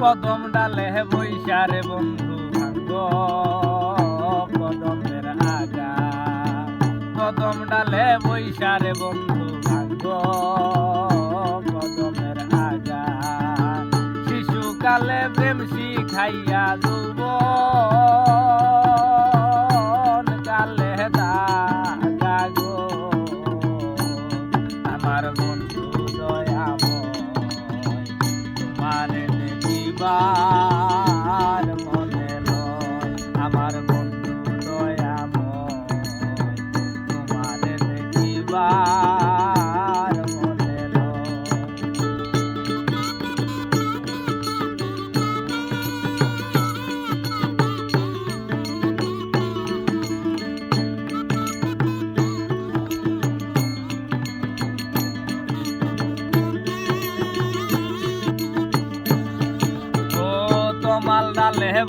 কদম ডালে বৈশারে বন্ধু ভাঙ্গ কদমের আগা। কদম ডালে বৈশারে বন্ধু ভাঙ্গ কদমের আগা। শিশুকালে প্রেম শিখাইয়া যুব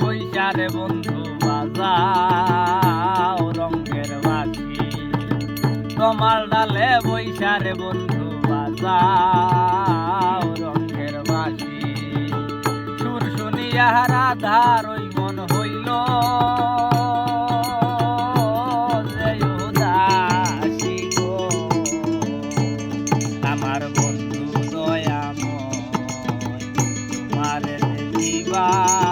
বৈশারে বন্ধু, বাজাও রঙের বাকি তোমাল ডালে বৈশারে বন্ধু, বাজাও রঙের বাকি সুর শুনিয়া রাধার ওই মন হইল আমার বন্ধু তোমার দেখিবার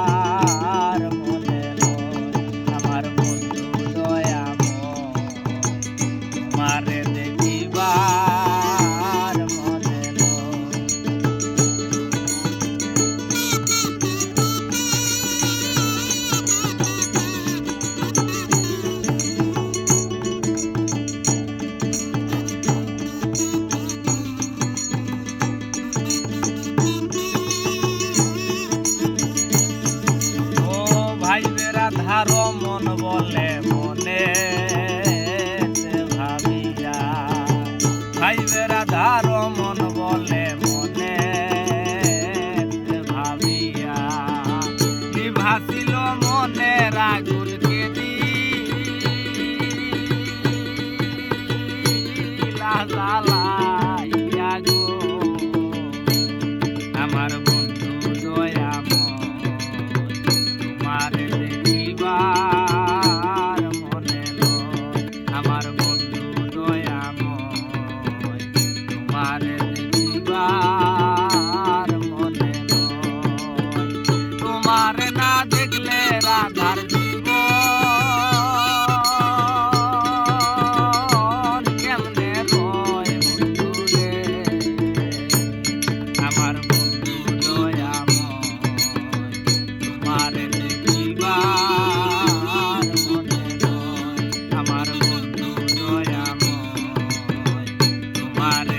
বলে মনে ভাবিয়া ভাই বেরা ধারো মন বলে মনে ভাবিয়া ভাসিল মনে রাগুল কে দিলা mare.